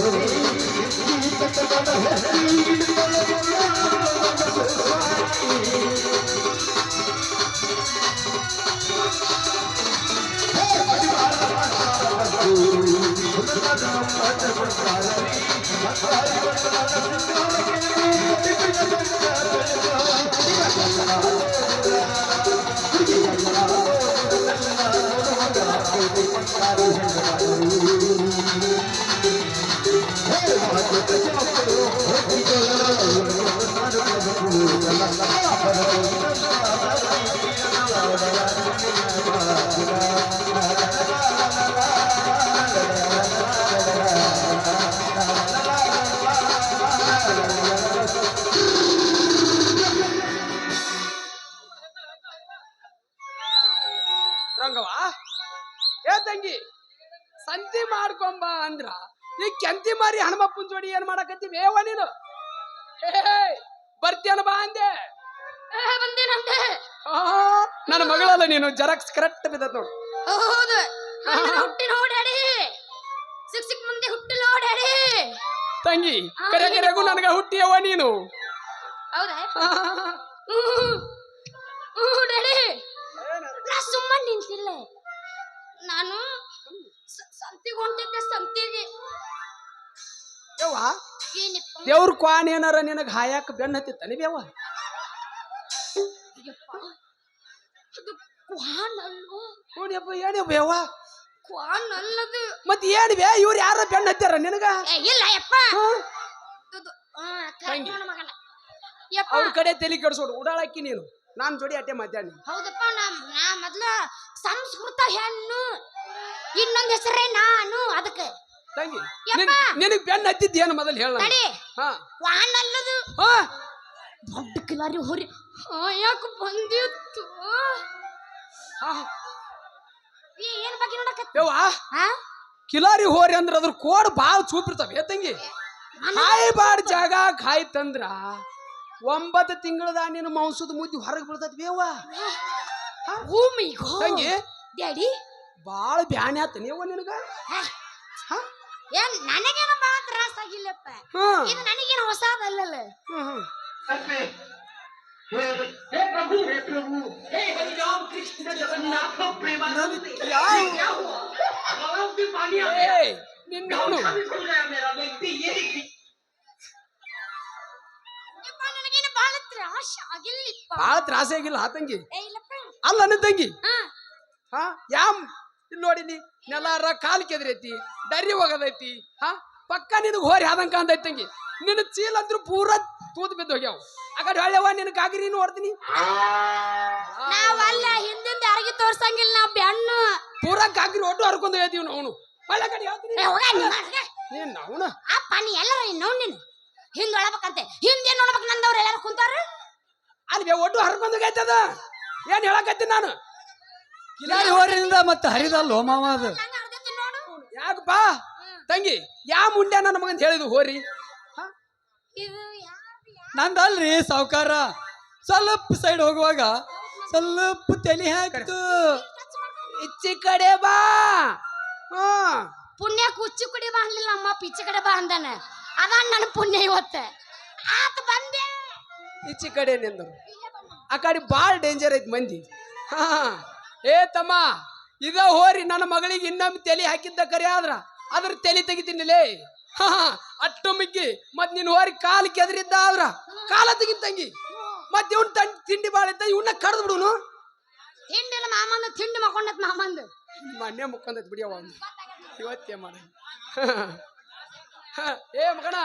[SPEAKER 5] ಸಂತಿ ಮಾಡ್ಕೊಂಬ ಅಂದ್ರ ಈ ಕೆಂತಿ ಮಾರಿ ಹನುಮಪ್ಪನ ಜೋಡಿ ಏನ್ ಮಾಡಕತ್ತಿ ಬೇವ ನೀನು ಹೇ ಬರ್ತೀಯನ ಬಾ ಅಂದೆ ನನ್ನ ಮಗಳಲ್ಲ ನೀನು ಜರಕ್ಸ್ ಕರೆಕ್ಟ್ ಬಿದ್ದತ್ ನೋಡು
[SPEAKER 2] ಹೌದು ಹುಟ್ಟಿ ನೋಡ್ಯಾಡಿ ಸಿಕ್ ಸಿಕ್ ಮುಂದೆ ಹುಟ್ಟಿ ನೋಡ್ಯಾಡಿ
[SPEAKER 5] ತಂಗಿ ಕರೆ ಕರೆಗೂ ನನಗೆ ಹುಟ್ಟಿಯವ ನೀನು
[SPEAKER 2] ಹೌದಾ ಡ್ಯಾಡಿ ನಾ ಸುಮ್ಮನೆ ನಿಂತಿಲ್ಲ ನಾನು ಸಂತಿಗೆ ಹೊಂಟಿದ್ದೆ ಸಂತಿಗೆ.
[SPEAKER 5] ಯವ್ವ
[SPEAKER 2] ಏನಿಪ್ಪ?
[SPEAKER 5] ದೇವ್ರ ಕ್ವಾನ್ ಏನಾರ ನಿನಗೆ ಹಾಯಾಕ ಬೆನ್ನ ಹತ್ತಿತ್ತ ನೀವ್ಯವ
[SPEAKER 2] ಯಪ್ಪ ಅದು ಕ್ವಾನ್ ಅಲ್ಲೋ.
[SPEAKER 5] ನೋಡಿಯಪ್ಪ ಏನಪ್ಪ ಯವ್ವ?
[SPEAKER 2] ಕ್ವಾನ್ ಅಲ್ಲದು.
[SPEAKER 5] ಮತ್ ಏನ್ ಬೇ ಇವ್ರು ಯಾರ ಬೆನ್ನ ಹತ್ತಾರ ನಿನಗ?
[SPEAKER 2] ಏ, ಇಲ್ಲ ಯಪ್ಪ.
[SPEAKER 5] ಹ್ಮ್?
[SPEAKER 2] ಅದು ಆ,
[SPEAKER 5] ತಂಗಿ.
[SPEAKER 2] ಕರ್ಕೊಂಡ್ ಮಗನ. ಯಪ್ಪ.
[SPEAKER 5] ಅವ್ರ ಕಡೆ ತಲೆ ಕೆಡ್ಸೋಡು ಉಡಾಳಕ್ಕಿ ನೀನು. ನಾನ್ ಜೋಡಿ ಅಟ್ಟೆ ಮಾತಾಡಿ
[SPEAKER 2] ಹೌದಪ್ಪ ನಾ ನಾ ಮೊದ್ಲ ಸಂಸ್ಕೃತ ಹೆಣ್ಣು. ಇನ್ನೊಂದ್ ಹೆಸರೇ ನಾನು ಅದಕ್ಕೆ.
[SPEAKER 5] ತಂಗಿ
[SPEAKER 2] ಯಪ್ಪ.
[SPEAKER 5] ನಿನಗೆ ಬೆನ್ನ ಹತ್ತಿದ್ ಏನು ಮೊದಲು ಹೇಳ.
[SPEAKER 2] ತಡಿ.
[SPEAKER 5] ಹಾ.
[SPEAKER 2] ಕ್ವಾನ್ ಅಲ್ಲದು
[SPEAKER 5] ಹಾ.
[SPEAKER 2] ದೊಡ್ಡ ಕಿಲಾರಿ ಹೊರಿ. ಯಾಕೆ ಬಂದಿತ್ತು.
[SPEAKER 5] ಹಾ.
[SPEAKER 2] ಏ, ಏನ್ ಬಗ್ಗೆ ನೋಡಕತ್ತ
[SPEAKER 5] ಯವ್ವ
[SPEAKER 2] ಹಾ
[SPEAKER 5] ಕಿಲಾರಿ ಹೋರಿ ಅಂದ್ರ ಅದ್ರ ಕೋಡ್ ಬಾಳ್ ಚೂಪಿರ್ತಾವ ಏ ತಂಗಿ? ಕಾಯ್ಬಾರ್ದ ಜಾಗ ಕಾಯ್ತಂದ್ರ ಒಂಬತ್ತು ತಿಂಗಳದ ನಿನ್ನ ಮಾಂಸದ ಮುದ್ದಿ ಹೊರಗೆ ಬೀಳ್ತದ ಬೇವ
[SPEAKER 2] ಓ ಮೈ ಗಾಡ್.
[SPEAKER 5] ತಂಗಿ
[SPEAKER 2] ಡ್ಯಾಡಿ
[SPEAKER 5] ಬಾಳ ಬ್ಯಾನೆ ಆತ ನೀವ ನಿನಗ ಹಾ?
[SPEAKER 2] ಏನ್ ನನಗೇನು ಬಾಳ ತ್ರಾಸ ಆಗಿಲ್ಲಪ್ಪ
[SPEAKER 5] ಹ್ಮ್
[SPEAKER 2] ಇದು ನನಗೇನು ಹೊಸಾದಲ್ಲಲ್ಲ
[SPEAKER 5] ಹ್ಮ್ ಹ್ಮ್
[SPEAKER 4] हे हे प्रभु हे प्रभु हे बलिराम कृष्ण जगन्नाथ प्रेमानंद
[SPEAKER 5] ಯಾವ
[SPEAKER 4] क्या हुआ गलाव में पानी आ गया
[SPEAKER 5] ಏ ನಿನ್ನ ಅವನು
[SPEAKER 4] गाँव खुल गया मेरा व्यक्ति ये
[SPEAKER 2] ಯಪ್ಪ ನನಗೇನು ಬಾಳ ತ್ರಾಸ ಆಗಿಲ್ಲಪ್ಪ
[SPEAKER 5] ಬಾಳ ತ್ರಾಸ ಆಗಿಲ್ಲ ಹಾ ತಂಗಿ
[SPEAKER 2] ಏ ಇಲ್ಲಪ್ಪ
[SPEAKER 5] ಅಲ್ಲ ನನ್ನ ತಂಗಿ
[SPEAKER 2] ಹಾ
[SPEAKER 5] ಹಾ ಯಾಮ್ ಇಲ್ಲಿ ನೋಡಿನಿ ನೆಲಾರ ಕಾಲು ಕೆದ್ರೈತಿ ಡರಿ ಹೋಗದೈತಿ ಹಾ? ಪಕ್ಕ ನಿನಗ್ ಹೋರಿ ಆದಂಕ ತಂಗಿ ನಿನ್ನ ಚೀಲ ಅಂದ್ರೂ ಪೂರ ತೂತ್ ಬಿದ್ದು ಹೋಗ್ಯಾವ. ಆ ಕಡೆ ಹೊಳ್ಳೆವ ನಿನ್ನ ಕಾಗಿರಿ ನೋಡ್ತೀನಿ
[SPEAKER 2] ನಾವಲ್ಲ ಹಿಂದಿಂದ ಯಾರಿಗೂ ತೋರ್ಸಂಗಿಲ್ಲ ನಾವು ಬೆಣ್ಣು.
[SPEAKER 5] ಪೂರ ಕಾಗಿರಿ ಒಟ್ಟು ಹರ್ಕೊಂಡು ಹೇಳ್ತೀವಿ ನಾವು ಒಳ್ಳೆ ಕಡೆ ಹೇಳ್ತೀನಿ. ನೀನ್ ಅವನ
[SPEAKER 2] ಅಪ್ಪ ನೀ ಎಲ್ಲರ ನೋಡ್ ನೀನು. ಹಿಂದ್ ಒಳಬೇಕಂತೆ ಹಿಂದೆ ನೋಡ್ಬೇಕು ನಂದವ್ರು ಎಲ್ಲರೂ ಕುಂತಾರ
[SPEAKER 5] ಅಲ್ಲಿ ಒಟ್ಟು ಹರ್ಕೊಂಡು ಹೋಗೈತದ ಏನ್ ಹೇಳಕತ್ತೀನಿ ನಾನು?
[SPEAKER 1] ಕಿಲಾರಿ ಹೋರಿಂದ ಮತ್ತೆ ಹರಿದಲ್ಲೋ ಮಾವ ಅದು?
[SPEAKER 5] ಯಾಕಪ್ಪ? ತಂಗಿ ಯಾ ಮುಂಡ್ಯ ನನ್ನ ಮಗಂತ ಹೇಳಿದು ಹೋರಿ?
[SPEAKER 1] ನಂದಲ್ರಿ ಸಾವುಕಾರ. ಸ್ವಲ್ಪ ಸೈಡ್ ಹೋಗುವಾಗ ಸ್ವಲ್ಪ ತಲೆ ಹಾಕ್ತು
[SPEAKER 5] ಇಚ್ಚಿ ಕಡೆ ಬಾ. ಹಾ.
[SPEAKER 2] ಪುಣ್ಯ ಕುಚ್ಚು ಕುಡಿ ಬಾ ಅನ್ಲಿಲ್ಲ ಅಮ್ಮ ಪಿಚ್ಚಿ ಕಡೆ ಬಾ ಅಂದಾನೆ. ಅದ ನನ್ನ ಪುಣ್ಯ ಇವತ್ತ. ಆತ ಬಂದೆ.
[SPEAKER 5] ಇಚ್ಚಿ ಕಡೆ ನಿಂದು ಆ ಕಡೆ ಭಾಳ ಡೇಂಜರ್ ಐತಿ ಮಂದಿ. ಹಾ. ಏ ತಮ್ಮ ಇದ ಹೋರಿ ನನ್ನ ಮಗಳಿಗೆ ಇನ್ನೊಮ್ಮೆ ತಲೆ ಹಾಕಿದ್ದ ಕರೆ ಆದ್ರ ಅದ್ರ ತಲೆ ತೆಗಿತೀನಿಲೇ ಹಾ ಅಟ್ಟು ಮಿಕ್ಕಿ ಮತ್ ನೀನ್ ಹೋರಿ ಕಾಲು ಕೆದರಿದ್ದ ಆದ್ರ ಕಾಲ ತೆಗಿತಂಗಿ ಮತ್ ಇವ್ನ ತನ್ ತಿಂಡಿ ಬಾಳ ಇದ್ದ ಇವನ್ನ ಕಡ್ದು ಬಿಡುನು.
[SPEAKER 2] ತಿಂಡಿಲ್ಲ ಮಾಮಂದ ತಿಂಡಿ ಮಕ್ಕೊಂಡತ್ ಮಾಮಂದ.
[SPEAKER 5] ಮನೆ ಮುಕ್ಕೊಂಡತ್ ಬಿಡಿ ಅವನು. ಇವತ್ತೇ ಮಾಡ. ಏ ಮಗಣ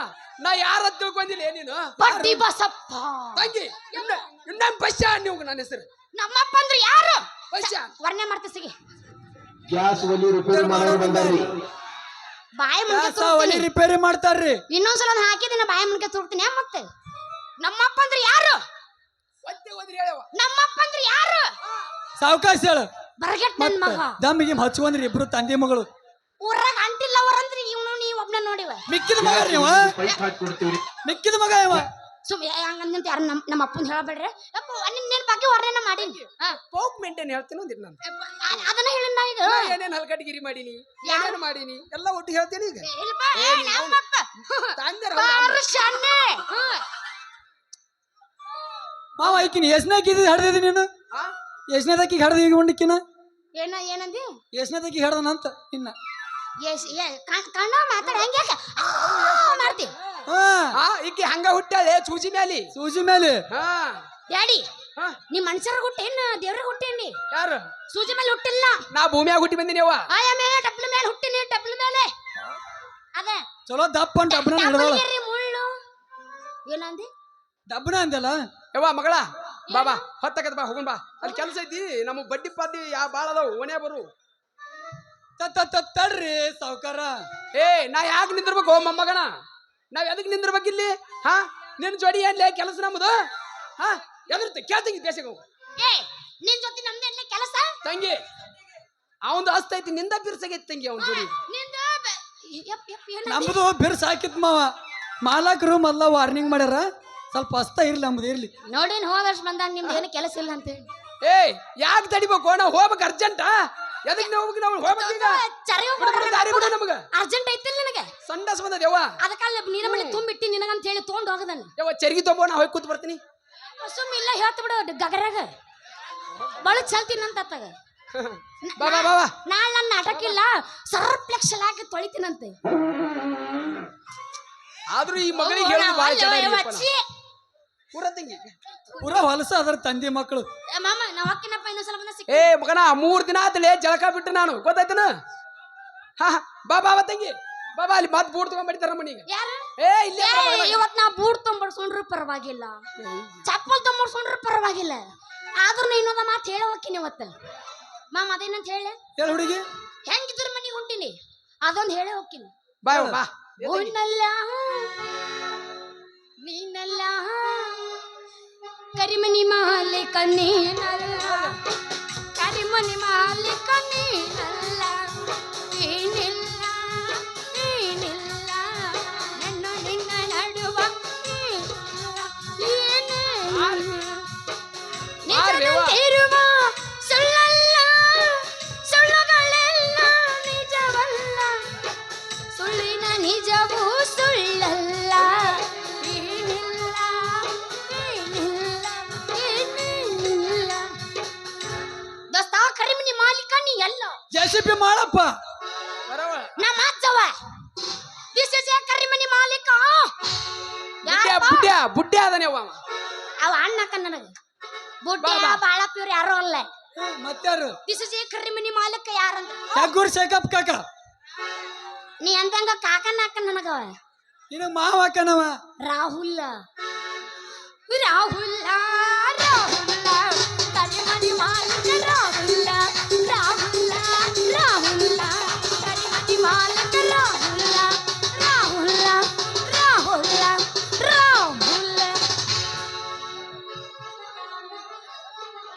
[SPEAKER 5] ನಾ ಯಾರ ತಿಳ್ಕೊಂಡಿಲ್ಲ ನೀನು?
[SPEAKER 2] ಪಟ್ಟಿ ಬಸಪ್ಪ.
[SPEAKER 5] ತಂಗಿ ಇನ್ನ ಇನ್ನೊಮ್ಮೆ ಬಸ್ಸ ನೀವು ನನ್ನ ಹೆಸರು?
[SPEAKER 2] ನಮ್ಮಪ್ಪ ಅಂದ್ರೆ ಯಾರು? ವರ್ಣೆ ಮಾಡ್ತೀವಿ ಸಿಗಿ.
[SPEAKER 4] ಗ್ಯಾಸ್ ಒಲಿ ರಿಪೇರಿ ಮಾಡೋರು ಬಂದಾರಿ
[SPEAKER 2] ಬಾಯಿ ಮುಂದೆ
[SPEAKER 1] ಗ್ಯಾಸ ಒಲಿ. ರಿಪೇರಿ ಮಾಡ್ತಾರ್ರಿ.
[SPEAKER 2] ಇನ್ನೊಂದ್ಸಲ ಅದ್ನ ಹಾಕಿದಿನ ಬಾಯಿ ಮುಂದೆ ತುರುಕ್ತೀನಿ ಏನ್ ಮತ್ತೆ? ನಮ್ಮಪ್ಪ ಅಂದ್ರೆ ಯಾರು? ನಮ್ಮಪ್ಪ ಅಂದ್ರೆ ಯಾರು?
[SPEAKER 1] ಸಾವಕಾಶ ಹೇಳು.
[SPEAKER 2] ಬರಗೆಟ್ ನನ್ನ ಮಗ.
[SPEAKER 1] ದಮ್ಮಿಗೆ ಹಚ್ಕೊಂಡ್ರಿ ಇಬ್ರು ತಂದೆ ಮಗಳು.
[SPEAKER 2] ಊರಾಗ ಅಂಟಿಲ್ಲ ಅವರಂದ್ರೆ ಇವನು ನೀವು ಒಬ್ಬನ ನೋಡಿವ.
[SPEAKER 1] ಮಿಕ್ಕಿದ ಮಗ
[SPEAKER 4] ನೀವ?
[SPEAKER 1] ಮಿಕ್ಕಿದ ಮಗ ಇವ?
[SPEAKER 2] ಸುಮ್ ಹಂಗಂತ ಯಾರು ನಮ್ಮ ನಮ್ಮ ಅಪ್ಪನ ಹೇಳಬೇಡ್ರಿ. ಅಪ್ಪ ನಿನ್ನ ನಿನ್ ಬಗ್ಗೆ ವರ್ಣನೆ ಮಾಡೀನಿ.
[SPEAKER 5] ಪೋಕ್ ಮೇಂಟೈನ್ ಹೇಳ್ತೀನಿ ಅಂದಿರ್ ನಾನು.
[SPEAKER 2] ಅದನ್ನ ಹೇಳಿನ ಈಗ.
[SPEAKER 5] ನಾ ಏನೇನ್ ಹಲ್ಕಟ್ಟಿಗಿರಿ ಮಾಡೀನಿ ಯಾರು? ಮಾಡೀನಿ ಎಲ್ಲ ಒಟ್ಟು ಹೇಳ್ತೀನಿ ಈಗ.
[SPEAKER 1] ಮಾವ ಈಕಿನ ಎಸ್ನೇಕಿದ್ ಹಡ್ದಿದಿ ನೀನು? ಎಷ್ಟನೇದಕ್ಕಿ ಹಡ್ದಿ ಈಗ ಉಂಡಿಕಿನ?
[SPEAKER 2] ಏನ ಏನಂದಿ?
[SPEAKER 1] ಎಷ್ಟನೇದಕ್ಕಿ ಹಡ್ದನಂತ ಇನ್ನ
[SPEAKER 2] ಎಸ್ ಕಣ್ಣ ಮಾತಾಡ ಹೆಂಗೆ ಮಾಡ್ತಿ.
[SPEAKER 1] ಹಾ.
[SPEAKER 5] ಹಾ ಈಕಿ ಹಂಗ ಹುಟ್ಟಾಳೆ ಸೂಜಿ ಮ್ಯಾಲಿ.
[SPEAKER 1] ಸೂಜಿ ಮೇಲೆ
[SPEAKER 5] ಹಾ.
[SPEAKER 2] ಡ್ಯಾಡಿ
[SPEAKER 5] ಹಾ.
[SPEAKER 2] ನೀ ಮನುಷ್ಯರ ಹುಟ್ಟೇನ್ ದೇವ್ರ ಹುಟ್ಟೇನಿ
[SPEAKER 5] ಯಾರು?
[SPEAKER 2] ಸೂಜಿ ಮೇಲೆ ಹುಟ್ಟಿಲ್ಲ.
[SPEAKER 5] ನಾ ಭೂಮಿಯಾಗ ಹುಟ್ಟಿ ಬಂದಿನಿ ಅವ್ವ.
[SPEAKER 2] ಆಯ ಮೇಲೆ ಡಬ್ಲ ಮೇಲೆ ಹುಟ್ಟಿನಿ ಡಬ್ಲ ಮೇಲೆ. ಅದೇ.
[SPEAKER 1] ಚಲೋ ದಪ್ಪ ಅಂತ ಹಿಡ್ದಳ
[SPEAKER 2] ಡಬ್ಲಿಗೆರಿ ಮುಳ್ಳು. ಏನಂದಿ?
[SPEAKER 1] ಡಬ್ಬನ ಅಂದಲ್ಲ
[SPEAKER 5] ಯವ್ವ ಮಗಳ. ಬಾ ಬಾ ಹೊತ್ತಕತ್ ಬಾ ಹೋಗೋಣ ಬಾ. ಅಲ್ಲಿ ಕೆಲಸ ಐತಿ ನಮ್ಮ ಬಡ್ಡಿ ಪಾದಿ ಯಾವ ಬಾಳ ಅದಾವ ಓನೇ ಬರು.
[SPEAKER 1] ತ- ತ- ತ- ತಡ್ರಿ ಸಾವ್ಕಾರ.
[SPEAKER 5] ಏ ನಾ ಯಾಕೆ ನಿಂದಿರ್ಬೇಕು ಮೊಮ್ಮಗಣ ನಾವ್ ಎದಕ್ ನಿಂದಿರ್ಬೇಕು ಇಲ್ಲಿ ಹಾ? ನಿನ್ ಜೋಡಿ ಏನ್ಲೇ ಕೆಲಸ ನಮ್ದು? ಹಾ? ಎದುರ್ತ ಕೇಳ್ತಂಗಿ ದೇಶಕ್ಕೆ ಹೋಗು.
[SPEAKER 2] ಏ ನಿನ್ ಜೊತೆ ನಮ್ದೇನ್ಲೆ ಕೆಲಸ?
[SPEAKER 5] ತಂಗಿ ಅವಂದು ಆಸ್ತಿ ಐತಿ ನಿಂದ ಬಿರ್ಸಾಗೈತಿ ತಂಗಿ ಅವನ್ ಜೋಡಿ.
[SPEAKER 2] ನಿಂದ ಬ- ಯಪ್ ಯಪ್ ಏನ
[SPEAKER 1] ನಮ್ದು ಬಿರ್ಸ್ ಹಾಕಿತ್ ಮಾವ. ಮಾಲಕರು ಮಲ್ಲ ವಾರ್ನಿಂಗ್ ಮಾಡ್ಯಾರ. ಸ್ವಲ್ಪ ಅಸ್ತ ಇರ್ಲಿ ನಮ್ದು ಇರ್ಲಿ.
[SPEAKER 2] ನೋಡಿನ್ ಹೋದ ವರ್ಷ ಬಂದಾಗ ನಿಮ್ದು ಏನು ಕೆಲಸ ಇಲ್ಲ ಅಂತ
[SPEAKER 5] ಏ ಯಾಕೆ ತಡಿಬೇಕು? ನಾವು ಹೋಗ್ಬೇಕು ಅರ್ಜೆಂಟ್ ಎದಕ್ಕೆ ನಾವು ಹೋಗ್ಬೇಕು ನಾವು ಹೋಗ್ಬೇಕು ಈಗ ದಾರಿ ಬಿಡು ನಮಗ.
[SPEAKER 2] ಅರ್ಜೆಂಟ್ ಐತಿಲ್ಲ ನಿನಗೆ?
[SPEAKER 5] ಸಂಡಾಸ್ ಬಂದದ ಯವ್ವ?
[SPEAKER 2] ಅದಕ್ಕಲ್ಲ ನೀರಮಣಿ ಮನೆ ತುಂಬಿಟ್ಟಿ ನಿನಗಂತ ಹೇಳಿ ತೊಗೊಂಡು ಹೋಗದನ್ನ.
[SPEAKER 5] ಯವ್ವ ಚರ್ಗಿ ತೊಗೊಂಬ ನಾ ಹೋಗಿ ಕೂತ್ ಬರ್ತೀನಿ.
[SPEAKER 2] ಸುಮ್ ಇಲ್ಲ ಹೇಳ್ತ ಬಿಡು ಗಗರಾಗ. ಬಳ ಚಲ್ತೀನಂತ ಅತ್ತಾಗ
[SPEAKER 5] ಬಾ ಬಾ ಬಾ ಬಾ.
[SPEAKER 2] ನಾಳೆ ನನ್ನ ನಾಟಕ ಇಲ್ಲ ಸರ್ಪ್ಲೆಕ್ಸ್ ಹಾಕಿ ತೊಳಿತೀನಂತೆ.
[SPEAKER 5] ಆದ್ರೂ ಈ ಮಗಳಿಗೆ ಹೇಳಿ ಭಾಳ
[SPEAKER 2] ಚೆನ್ನಾಗಿ.
[SPEAKER 5] ಪೂರ ತಂಗಿ?
[SPEAKER 1] ಪೂರ ಹೊಲಸ ಅದರ ತಂದೆ ಮಕ್ಕಳು.
[SPEAKER 2] ಏ ಮಾಮ ನಾವು ಹೊಕ್ಕಿನಪ್ಪ ಇನ್ನೊಂದ್ಸಲ ಬಂದ ಸಿಕ್ಕ
[SPEAKER 5] ಏ ಮಗನ ಮೂರ್ ದಿನ ಆತಲೇ ಜಳಕ ಬಿಟ್ಟು ನಾನು. ಗೊತ್ತಾಯ್ತನ? ಹಾ ಹಾ, ಬಾ ಬಾ ಬಾ ತಂಗಿ. ಬಾ ಬಾ ಅಲ್ಲಿ ಮತ್ ಬೂಟ್ ತಗೊಂಡ್ ಬಡಿತಾರ ಮನಿಗೆ.
[SPEAKER 2] ಯಾರು?
[SPEAKER 5] ಏ ಇಲ್ಲೇ.
[SPEAKER 2] ಇವತ್ ನಾ ಬೂಟ್ ತೊಂಬಡ್ಸ್ಕೊಂಡ್ರು ಪರವಾಗಿಲ್ಲ. ಚಪ್ಪಲ್ ತೊಂಬಡ್ಸ್ಕೊಂಡ್ರು ಪರವಾಗಿಲ್ಲ. ಆದ್ರೂ ಇನ್ನೊಂದ ಮಾತು ಹೇಳ ಹೋಗ್ತೀನಿ ಇವತ್ತು. ಮಾಮ ಅದೇನಂತ ಹೇಳಿ?
[SPEAKER 1] ಹೇಳ ಹುಡುಗಿ.
[SPEAKER 2] ಹೆಂಗಿದ್ರ ಮನೆಗೆ ಹೊಂಟಿನಿ? ಅದೊಂದು ಹೇಳೇ ಹೋಗ್ತೀನಿ
[SPEAKER 5] ಬಾ ಬಾ
[SPEAKER 2] ಉನ್ನಲ್ಲ ನೀನಲ್ಲ ಕರಿಮನಿ ಮಾಲಿಕ ನೀನಲ್ಲ ಕರಿಮನಿ ಮಾಲಿಕ ನೀನಿಲ್ಲ
[SPEAKER 1] ಪಿ ಮಾಡಪ್ಪ.
[SPEAKER 2] ನಮ್ಮ ಅಜ್ಜವ ದಿಸ್ ಇಸ್ ಎ ಕರಿಮನಿ ಮಾಲೀಕ
[SPEAKER 5] ಬುಡ್ಡ್ಯಾ ಬುಡ್ಡ್ಯಾ ಬುಡ್ಡ್ಯ ಅದನೇ ಅವ
[SPEAKER 2] ಅವ ಅಣ್ಣಕ್ಕ ನನಗೆ ಬುಡ್ಡ್ಯಾ
[SPEAKER 5] ಬಾಳ ಪ್ಯೂರ್
[SPEAKER 2] ಬಾಳಪ್ಪ ಇವ್ರು ಯಾರು ಅಲ್ಲ
[SPEAKER 1] ಮತ್ತಾರು
[SPEAKER 2] ದಿಸ್ ಇಸ್ ಎ ಕರಿಮನಿ ಮಾಲೀಕ ಯಾರಂತ
[SPEAKER 1] ಹೆಗ್ಗೂರ್ ಶೇಖಪ್ ಕಾಕ
[SPEAKER 2] ನೀ ಅಂದಂಗ ಕಾಕನ ಅಕ್ಕ ನನಗವ
[SPEAKER 1] ನಿನಗ ಮಾವ ಅಕ್ಕನವ
[SPEAKER 2] ರಾಹುಲ್ ರಾಹುಲ್ ರಾಹುಲ್ ಕರಿಮನಿ ಮಾಲೀಕ ರಾಹುಲ್